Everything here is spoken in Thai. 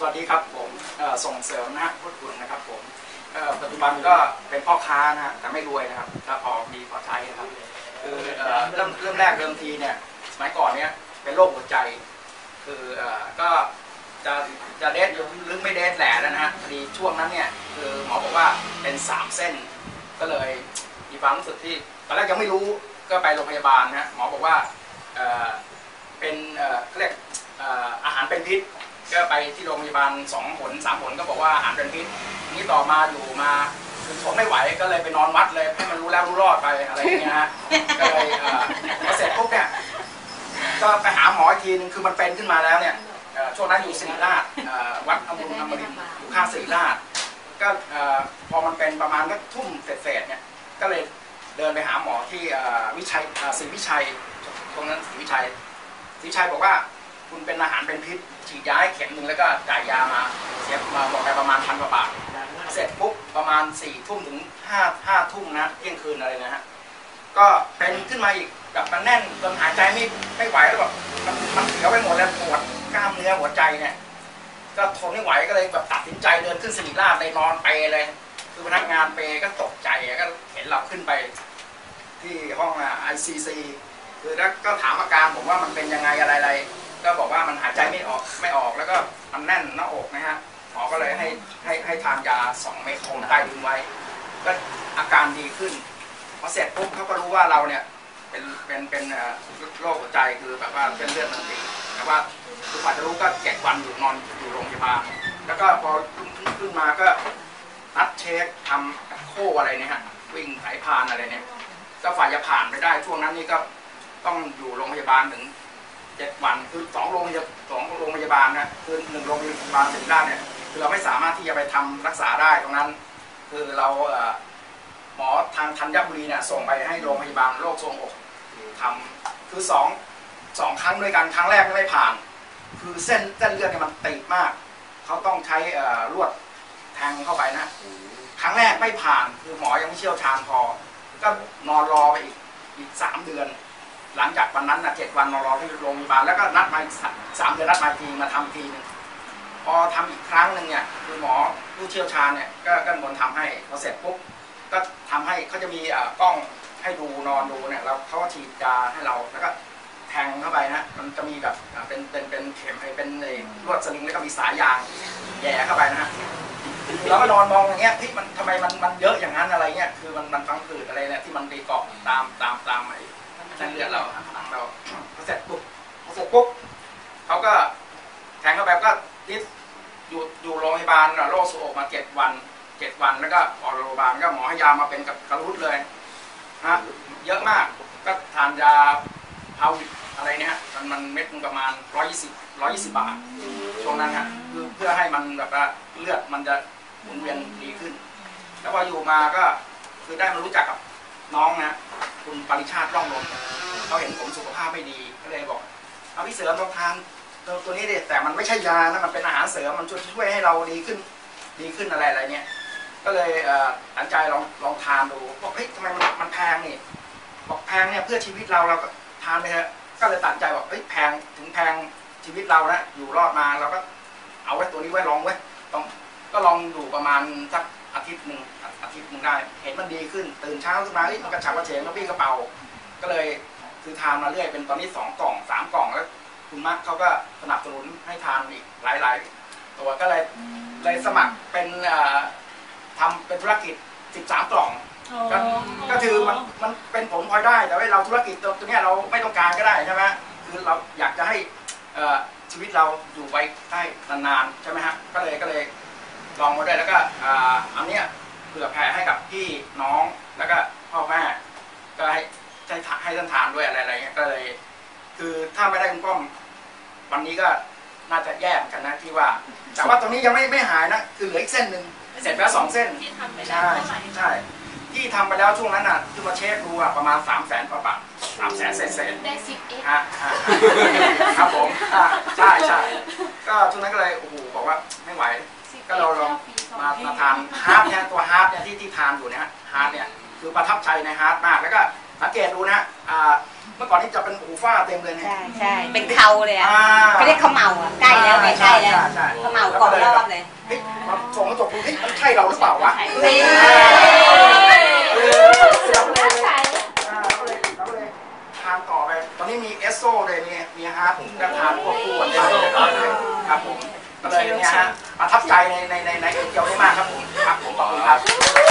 สวัสดีครับผมส่งเสริมนะฮะพูดคุณนะครับผมปัจจุบันก็เป็นพ่อค้านะฮะแต่ไม่รวยนะครับถ้าพอมีพอใช้นะครับคือเริ่มเริ่มแรกเริ่มทีเนี่ยสมัยก่อนเนี่ยเป็นโรคหัวใจ คือก็จะจะเดทหรือไม่เดทแหละนะฮะพอดีช่วงนั้นเนี่ยคือหมอบอกว่าเป็นสามเส้น ก็เลยมีความรู้สึกที่ตอนแรกยังไม่รู้ก็ไปโรงพยาบาลนะหมอบอกว่าเป็นเรียกเอ่ออาหารเป็นพิษ ก็ไปที่โรงพยาบาลสองผลสามผลก็บอกว่าอาหารเป็นพิษนี้ต่อมาอยู่มาคือทนไม่ไหวก็เลยไปนอนวัดเลยให้มันรู้แล้วรู้รอดไปอะไรอย่างเงี้ยฮะก็เลยเออพอเสร็จปุ๊บเนี่ยก็ไปหาหมออีกทีนึงคือมันเป็นขึ้นมาแล้วเนี่ยเอ่อช่วงนั้นอยู่ศิริราชเอ่อวัดอมรุนอมรินทร์อยู่ข้างศิริราชก็เอ่อพอมันเป็นประมาณก็ทุ่มเศษๆเนี่ยก็เลยเดินไปหาหมอที่เอ่อวิชัยเอ่อศรีวิชัยตรงนั้นศรีวิชัยศรีวิชัยบอกว่า คุณเป็นอาหารเป็นพิษฉีดยาให้เข็มหนึ่งแล้วก็จ่ายยามาเสียมาบอกไปประมาณพันกว่าบาทเสร็จปุ๊บประมาณสี่ทุ่มถึงห้าห้าทุ่มนะเที่ยงคืนอะไรนะฮะก็เป็นขึ้นมาอีกแบบมันแน่นจนหายใจไม่ไม่ไหวแล้วแบบมันมันเสียวไปหมดแล้วปวดกล้ามเนื้อหัวใจเนี่ยก็ทนไม่ไหวก็เลยแบบตัดสินใจเดินขึ้นสิริราชเลยนอนเปเลย คือพนักงานเปก็ตกใจก็เห็นเราขึ้นไป ที่ห้องไอซีซีคือแล้วก็ถามอาการผมว่ามันเป็นยังไงอะไรอะไร ก็บอกว่ามันหายใจไม่ออกไม่ออกแล้วก็มันแน่นหน้าอกนะฮะหมอก็เลยให้ให้ให้ทานยาสองเม็ดคงใต้ดินไว้ ก็อาการดีขึ้นพอเสร็จปุ๊บเขาก็รู้ว่าเราเนี่ยเป็นเป็นเป็นโรคหัวใจคือแบบว่าเส้นเลือดมันตีแต่ว่าคือฝ่าจะรู้ก็เจ็ดวันอยู่นอนอยู่โรงพยาบาลแล้วก็พอขึ้นมาก็นัดเช็คทำโค้อะไรเนี่ยฮะวิ่งสายพานอะไรเนี่ยก็ฝ่ายจะผ่านไปได้ช่วงนั้นนี่ก็ต้องอยู่โรงพยาบาลถึง เจ็ดวันคือสองโรงพยาบาลสองโรงพยาบาลนะคือหนึ่งโรงพยาบาลศิริราชเนี่ยคือเราไม่สามารถที่จะไปทำรักษาได้ตรงนั้น คือเราหมอทางธัญบุรีเนี่ยส่งไปให้โรงพยาบาลโรคทรวงอกทำคือสองสองครั้งด้วยกันครั้งแรกไม่ผ่าน คือเส้นเส้นเลือดเนี่ยมันติดมาก เขาต้องใช้ลวดแทงเข้าไปนะครั้งแรกไม่ผ่านคือหมอยังไม่เชี่ยวชาญพอ ก็นอนรอไปอีกอีกสามเดือน หลังจากวันนั้นนะเจ็ดวันนอนรอที่โรงพยาบาลแล้วก็นัดมาอีกสามเดือนนัดมาทีมาทำอีกทีหนึงพอทำอีกครั้งหนึ่งเนี่ยคือหมอผู้เชี่ยวชาญเนี่ยก็ก็มนทำให้พอเสร็จปุ๊บก็ทำให้เขาจะมีอ่อกล้องให้ดูนอนดูเนี่ยแล้วเขาก็ฉีดยาให้เราแล้วก็แทงเข้าไปนะมันจะมีแบบอ่าเป็นเป็นเป็นเข็มไอ้เป็นลวดสลิงแล้วก็มีสายยางแย่เข้าไปนะฮะแล้วก็นอนมองอย่างเงี้ยที่มันทำไมมันมันเยอะอย่างนั้นอะไรเงี้ยคือมันมันฟังผืดอะไรเนี่ยที่มันไปเกาะตามตามตามไอ้ เส้นเลือดเราหลังเราพอเสร็จปุ๊บพอเสร็จปุ๊บเขาก็แทงเข้าไปก็ที่อยู่อยู่โรงพยาบาลโรคสุโอกมาเจ็ดวันเจ็ดวันแล้วก็ออกโรงพยาบาลก็หมอให้ยามาเป็นกับกระรุดเลยฮะเยอะมากก็ทานยาพาวิดอะไรเนี่ยมันมันเม็ดมันประมาณร้อยยี่สิบร้อยยี่สิบบาทช่วงนั้นฮะคือเพื่อให้มันแบบว่าเลือดมันจะหมุนเวียนดีขึ้น แล้วพออยู่มาก็คือได้มารู้จักกับน้องนะ คุณปริชาติร่องลมเขาเห็นผมสุขภาพไม่ดีก็เลยบอกเอาพี่เสริมลองทานตัวตัวนี้ดิแต่มันไม่ใช่ยานะมันเป็นอาหารเสริมมันช่วยช่วยให้เราดีขึ้นดีขึ้นอะไรอะไรเนี่ยก็เลยเอ่อตัดใจลองลองทานดูบอกเฮ้ยทำไมมันมันแพงนี่บอกแพงเนี่ยเพื่อชีวิตเราเราก็ทานไปเถอะก็เลยตัดใจบอกเฮ้ยแพงถึงแพงชีวิตเรานะอยู่รอดมาเราก็เอาไว้ตัวนี้ไว้ลองไว้ต้องก็ลองดูประมาณสัก อาทิตย์หนึ่งอาอาทิตย์หนึ่งได้ เห็นมันดีขึ้น ตื่นเช้าขึ้นมาเอ้ยมันกระฉับกระเฉงกระปี้กระเป๋า ก็เลยคือทานมาเรื่อยเป็นตอนนี้สองกล่องสามกล่องแล้ว คุณมักเขาก็สนับสนุนให้ทานอีกหลาย ๆ ตัวก็เลยเลยสมัครเป็นเอ่อทำเป็นธุรกิจ 13 กล่องก็ก็คือมันมันเป็นผลพลอยได้ แต่ว่าเราธุรกิจตัวเนี้ยเราไม่ต้องการก็ได้ใช่ไหมคือเราอยากจะให้เอ่อชีวิตเราอยู่ไปได้นานๆใช่ไหมฮะก็เลยก็เลย ลองมาด้วยแล้วก็อ่าอันเนี้ยเผื่อแผ่ให้กับพี่น้องแล้วก็พ่อแม่ก็ให้ให้ทาให้ท่านทานด้วยอะไรอะไรเงี้ยก็เลย คือถ้าไม่ได้คุณป้อมวันนี้ก็น่าจะแย่เหมือนกันนะที่ว่า แต่ว่าตรงนี้ยังไม่ไม่หายนะ คือเหลืออีกเส้นหนึ่งเสร็จไปแล้วสองเส้นที่ทำไปแล้วใช่เท่าไหร่ใช่ที่ทำไปแล้วช่วงนั้นอะคือมาเช็คดูอะประมาณสามแสนกว่าบาทสามแสนเศษเศษได้สิบเอ็ดๆฮะฮะครับผมอะใช่ใช่ก็ช่วงนั้นก็เลยโอ้โหบอกว่าไม่ไหว ก็เราลองมามาทานฮาร์ดเนี่ยตัวฮาร์ดเนี่ยที่ที่ทานอยู่เนี่ยฮะฮาร์ดเนี่ยคือประทับใจในฮาร์ดมากแล้วก็สังเกตดูนะอ่าเมื่อก่อนนี่จะเป็นหูฝ้าเต็มเลยนะใช่ใช่เป็นเขาเลยอะอ่า เขาเรียกเขาเมาอะใกล้แล้วไปใกล้แล้วใช่ใช่ เขาเมาเกาะรอบเลย เฮ้ยมาส่งกระจกดูเฮ้ยมันใช่เราหรือเปล่าวะนี่เออเราก็เลยอ่าเราก็เลยเราก็เลยทานต่อไป ตอนนี้มีเอสโซเลยมีมีฮาร์ดก็ทานควบคู่กันไปครับผม ก็เลยเนี่ยฮะประทับใจในในในในเกียวได้มากครับผมครับผมขอบคุณครับ